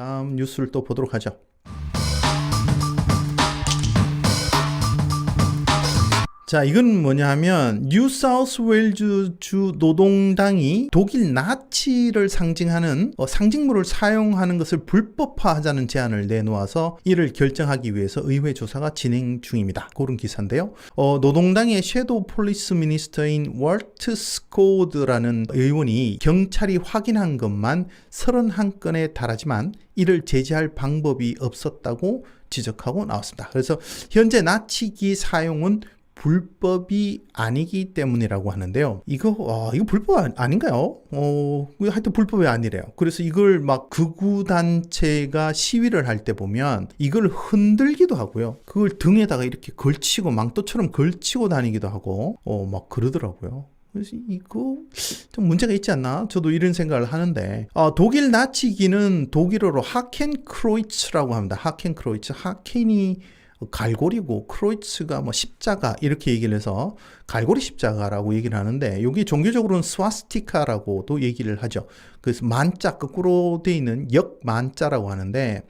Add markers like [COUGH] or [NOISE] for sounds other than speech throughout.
다음 뉴스를 또 보도록 하죠. 자, 이건 뭐냐 하면 뉴 사우스 웨일즈 주 노동당이 독일 나치를 상징하는 어, 상징물을 사용하는 것을 불법화하자는 제안을 내놓아서 이를 결정하기 위해서 의회 조사가 진행 중입니다. 그런 기사인데요. 어, 노동당의 섀도우 폴리스 미니스터인 월트 스코드라는 의원이 경찰이 확인한 것만 31건에 달하지만 이를 제재할 방법이 없었다고 지적하고 나왔습니다. 그래서 현재 나치기 사용은 불법이 아니기 때문이라고 하는데요. 이거 와, 이거 불법 아- 아닌가요? 어, 하여튼 불법이 아니래요. 그래서 이걸 막 극우 단체가 시위를 할 때 보면 이걸 흔들기도 하고요. 그걸 등에다가 이렇게 걸치고 망토처럼 걸치고 다니기도 하고 어, 막 그러더라고요. 그래서 이거 좀 문제가 있지 않나? 저도 이런 생각을 하는데 어, 독일 나치기는 독일어로 하켄크로이츠라고 합니다. 하켄크로이츠 하켄이 갈고리고 크로이츠가 뭐 십자가 이렇게 얘기를 해서 갈고리 십자가라고 얘기를 하는데 여기 종교적으로는 스와스티카라고도 얘기를 하죠. 그래서 만자 거꾸로 돼 있는 역만자라고 하는데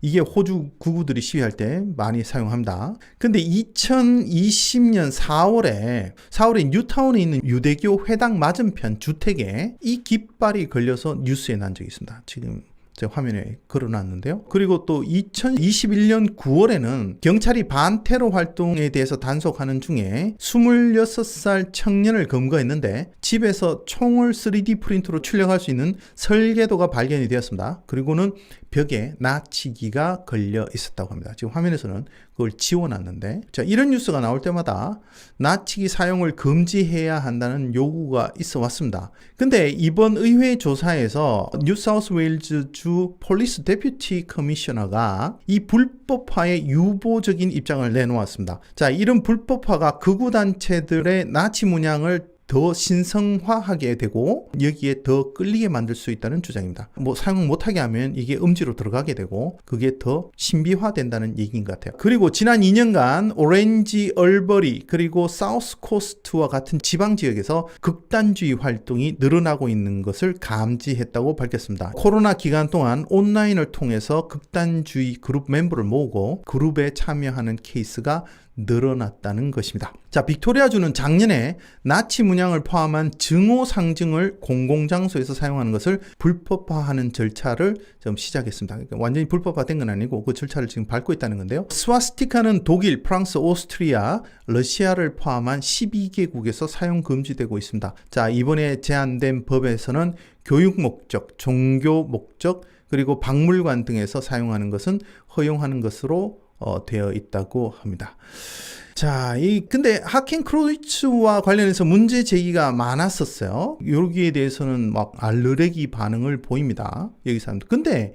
이게 호주 구구들이 시위할 때 많이 사용합니다. 근데 2020년 4월에 4월에 뉴타운에 있는 유대교 회당 맞은편 주택에 이 깃발이 걸려서 뉴스에 난 적이 있습니다. 지금 제가 화면에 걸어놨는데요. 그리고 또 2021년 9월에는 경찰이 반테러 활동에 대해서 단속하는 중에 26살 청년을 검거했는데 집에서 총을 3D 프린터로 출력할 수 있는 설계도가 발견이 되었습니다. 그리고는 벽에 나치기가 걸려 있었다고 합니다. 지금 화면에서는 그걸 지워놨는데 자 이런 뉴스가 나올 때마다 나치기 사용을 금지해야 한다는 요구가 있어 왔습니다. 근데 이번 의회 조사에서 뉴사우스웨일즈 주 폴리스 데퓨티 커미셔너가 이 불법화에 유보적인 입장을 내놓았습니다. 자 이런 불법화가 극우 단체들의 나치 문양을 더 신성화하게 되고 여기에 더 끌리게 만들 수 있다는 주장입니다. 뭐 사용 못하게 하면 이게 음지로 들어가게 되고 그게 더 신비화된다는 얘기인 것 같아요. 그리고 지난 2년간 오렌지, 얼버리 그리고 사우스 코스트와 같은 지방 지역에서 극단주의 활동이 늘어나고 있는 것을 감지했다고 밝혔습니다. 코로나 기간 동안 온라인을 통해서 극단주의 그룹 멤버를 모으고 그룹에 참여하는 케이스가 늘어났다는 것입니다. 자, 빅토리아주는 작년에 나치 문양을 포함한 증오 상징을 공공장소에서 사용하는 것을 불법화하는 절차를 좀 시작했습니다. 그러니까 완전히 불법화된 건 아니고 그 절차를 지금 밟고 있다는 건데요. 스와스티카는 독일, 프랑스, 오스트리아, 러시아를 포함한 12개국에서 사용 금지되고 있습니다. 자, 이번에 제안된 법에서는 교육 목적, 종교 목적, 그리고 박물관 등에서 사용하는 것은 허용하는 것으로 어, 되어 있다고 합니다. 자, 이 근데 하켄 크로이츠와 관련해서 문제 제기가 많았었어요. 여기에 대해서는 막 알르레기 반응을 보입니다. 여기 사람들. 근데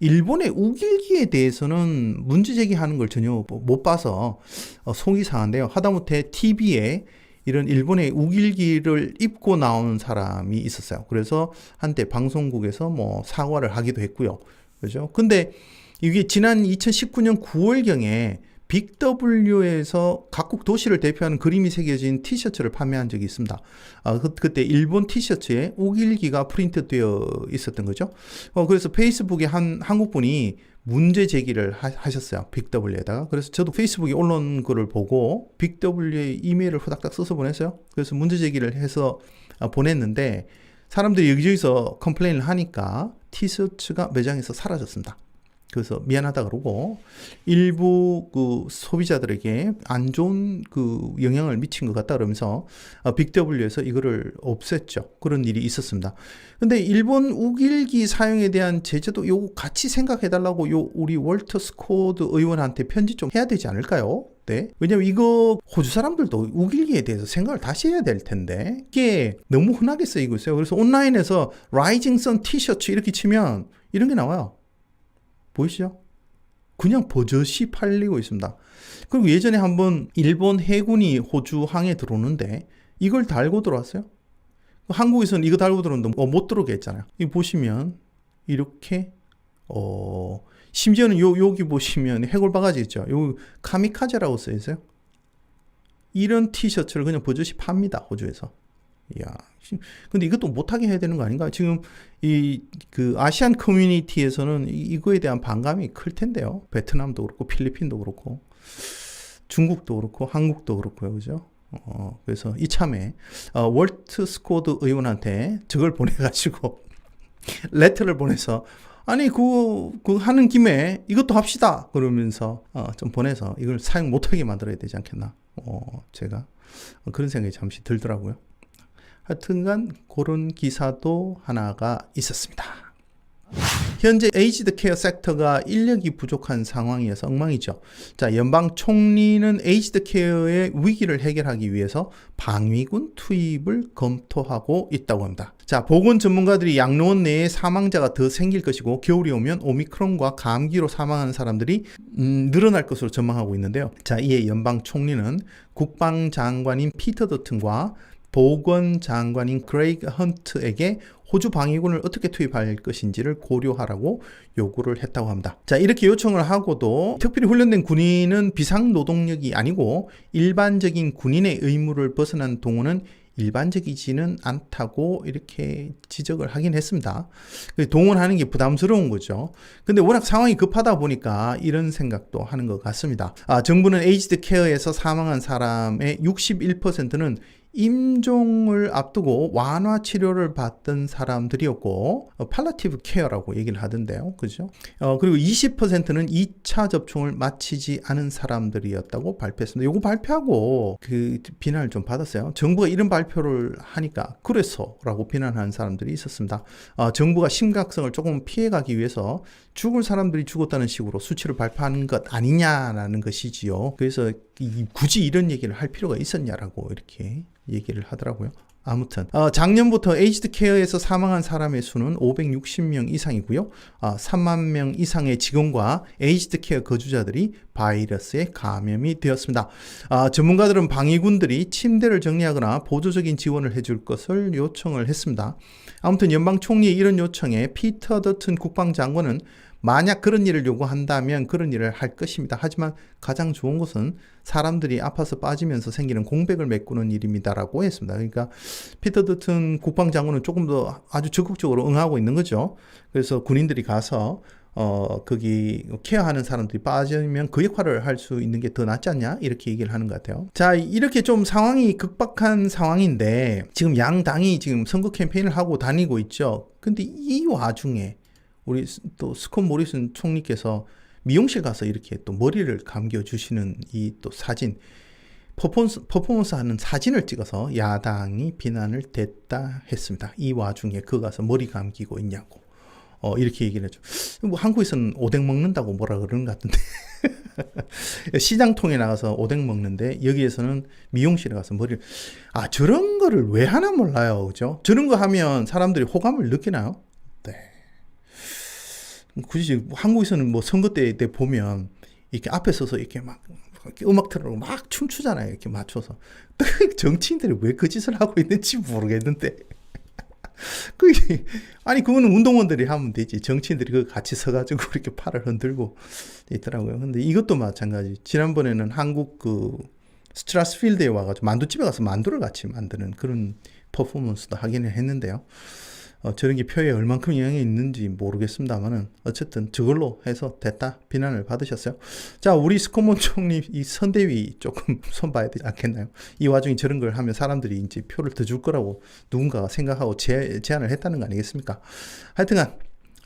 일본의 우길기에 대해서는 문제 제기하는 걸 전혀 못 봐서 어, 속이 상한데요. 하다못해 TV에 이런 일본의 우길기를 입고 나오는 사람이 있었어요. 그래서 한때 방송국에서 뭐 사과를 하기도 했고요. 그죠? 근데 이게 지난 2019년 9월경에 빅W에서 각국 도시를 대표하는 그림이 새겨진 티셔츠를 판매한 적이 있습니다. 아, 그, 그때 일본 티셔츠에 우길기가 프린트되어 있었던 거죠. 어, 그래서 페이스북에 한 한국분이 문제 제기를 하, 셨어요 빅W에다가. 그래서 저도 페이스북에 올라온 거를 보고 빅W에 이메일을 후닥닥 써서 보냈어요. 그래서 문제 제기를 해서 아, 보냈는데 사람들이 여기저기서 컴플레인을 하니까 티셔츠가 매장에서 사라졌습니다. 그래서 미안하다 그러고 일부 그 소비자들에게 안 좋은 그 영향을 미친 것 같다 그러면서 어, 빅W에서 이거를 없앴죠. 그런 일이 있었습니다. 근데 일본 우길기 사용에 대한 제재도 요거 같이 생각해 달라고 요 우리 월터 스코드 의원한테 편지 좀 해야 되지 않을까요? 네. 왜냐면 이거 호주 사람들도 우길기에 대해서 생각을 다시 해야 될 텐데 이게 너무 흔하게 쓰이고 있어요. 그래서 온라인에서 라이징 선 티셔츠 이렇게 치면 이런 게 나와요. 보이시죠? 그냥 버젓이 팔리고 있습니다. 그리고 예전에 한번 일본 해군이 호주 항에 들어오는데 이걸 달고 들어왔어요. 한국에서는 이거 달고 들어오는데 어, 못 들어오게 했잖아요. 이 보시면 이렇게 어 심지어는 요 여기 보시면 해골 바가지 있죠. 요 카미카제라고 써 있어요. 이런 티셔츠를 그냥 버젓이 팝니다. 호주에서. 야, 씨, 근데 이것도 못하게 해야 되는 거 아닌가? 지금 이 그 아시안 커뮤니티에서는 이- 이거에 대한 반감이 클 텐데요. 베트남도 그렇고 필리핀도 그렇고 중국도 그렇고 한국도 그렇고요, 그죠? 어, 그래서 이참에 어, 월트 스코드 의원한테 저걸 [LAUGHS] 보내가지고 레터를 보내서 아니 그, 그 하는 김에 이것도 합시다 그러면서 어, 좀 보내서 이걸 사용 못하게 만들어야 되지 않겠나 어, 제가 그런 생각이 잠시 들더라고요 하여튼간 그런 기사도 하나가 있었습니다 현재 에이지드 케어 섹터가 인력이 부족한 상황이어서 엉망이죠. 자, 연방 총리는 에이지드 케어의 위기를 해결하기 위해서 방위군 투입을 검토하고 있다고 합니다. 자, 보건 전문가들이 양로원 내에 사망자가 더 생길 것이고 겨울이 오면 오미크론과 감기로 사망하는 사람들이 음, 늘어날 것으로 전망하고 있는데요. 자, 이에 연방 총리는 국방장관인 피터 더튼과 보건 장관인 그레이그 헌트에게 호주 방위군을 어떻게 투입할 것인지를 고려하라고 요구를 했다고 합니다. 자, 이렇게 요청을 하고도 특별히 훈련된 군인은 비상 노동력이 아니고 일반적인 군인의 의무를 벗어난 동원은 일반적이지는 않다고 이렇게 지적을 하긴 했습니다. 그 동원하는 게 부담스러운 거죠. 근데 워낙 상황이 급하다 보니까 이런 생각도 하는 것 같습니다. 아, 정부는 에이지드 케어에서 사망한 사람의 61%는 임종을 앞두고 완화 치료를 받던 사람들이었고 어, 팔라티브 케어라고 얘기를 하던데요. 그죠? 어, 그리고 20%는 2차 접종을 마치지 않은 사람들이었다고 발표했습니다. 요거 발표하고 그 비난을 좀 받았어요. 정부가 이런 발표를 하니까 그래서라고 비난하는 사람들이 있었습니다. 어, 정부가 심각성을 조금 피해가기 위해서 죽을 사람들이 죽었다는 식으로 수치를 발표하는 것 아니냐라는 것이지요. 그래서 이- 굳이 이런 얘기를 할 필요가 있었냐라고 이렇게 얘기를 하더라고요. 아무튼 어, 작년부터 에이지드 케어에서 사망한 사람의 수는 560명 이상이고요. 아, 3만 명 이상의 직원과 에이지드 케어 거주자들이 바이러스에 감염이 되었습니다. 아, 전문가들은 방위군들이 침대를 정리하거나 보조적인 지원을 해줄 것을 요청을 했습니다. 아무튼 연방 총리의 이런 요청에 피터 더튼 국방장관은 만약 그런 일을 요구한다면 그런 일을 할 것입니다. 하지만 가장 좋은 것은 사람들이 아파서 빠지면서 생기는 공백을 메꾸는 일입니다라고 했습니다. 그러니까 피터 더튼 국방장관은 조금 더 아주 적극적으로 응하고 있는 거죠. 그래서 군인들이 가서 어 거기 케어하는 사람들이 빠지면 그 역할을 할 수 있는 게 더 낫지 않냐 이렇게 얘기를 하는 것 같아요. 자 이렇게 좀 상황이 급박한 상황인데 지금 양 당이 지금 선거 캠페인을 하고 다니고 있죠. 근데 이 와중에 우리 스- 또 스콧 모리슨 총리께서 미용실 가서 이렇게 또 머리를 감겨 주시는 이 또 사진 퍼포먼스, 퍼포먼스 하는 사진을 찍어서 야당이 비난을 됐다 했습니다. 이 와중에 그 가서 머리 감기고 있냐고. 어, 이렇게 얘기를 해줘. 뭐 한국에서는 오뎅 먹는다고 뭐라 그러는 것 같은데. [LAUGHS] 시장통에 나가서 오뎅 먹는데 여기에서는 미용실에 가서 머리를 아 저런 거를 왜 하나 몰라요 그죠 저런 거 하면 사람들이 호감을 느끼나요 네 굳이 한국에서는 뭐 선거 때, 때 보면 이렇게 앞에 서서 이렇게 막 음악 틀어놓고 막 춤추잖아요 이렇게 맞춰서 [LAUGHS] 정치인들이 왜 그 짓을 하고 있는지 모르겠는데 [LAUGHS] 그 아니 그거는 운동원들이 하면 되지 정치인들이 그 같이 서가지고 이렇게 팔을 흔들고 있더라고요. 근데 이것도 마찬가지. 지난번에는 한국 그 스트라스필드에 와가지고 만두집에 가서 만두를 같이 만드는 그런 퍼포먼스도 하기는 했는데요. 어, 저런 게 표에 얼만큼 영향이 있는지 모르겠습니다만은 어쨌든 저걸로 해서 됐다 비난을 받으셨어요. 자, 우리 스코몬 총리 이 선대위 조금 [LAUGHS] 손봐야 되지 않겠나요? 이 와중에 저런 걸 하면 사람들이 이제 표를 더 줄 거라고 누군가가 생각하고 제, 제안을 했다는 거 아니겠습니까? 하여튼간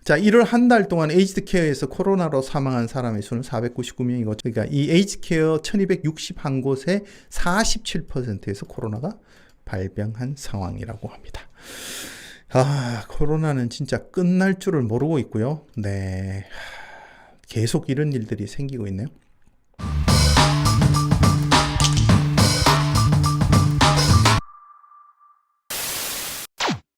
자, 1월 한 달 동안 에이지드 케어에서 코로나로 사망한 사람의 수는 499명이고, 그러니까 이 에이지드 케어 1261곳의 47%에서 코로나가 발병한 상황이라고 합니다. 아, 코로나는 진짜 끝날 줄을 모르고 있고요. 네. 하, 계속 이런 일들이 생기고 있네요.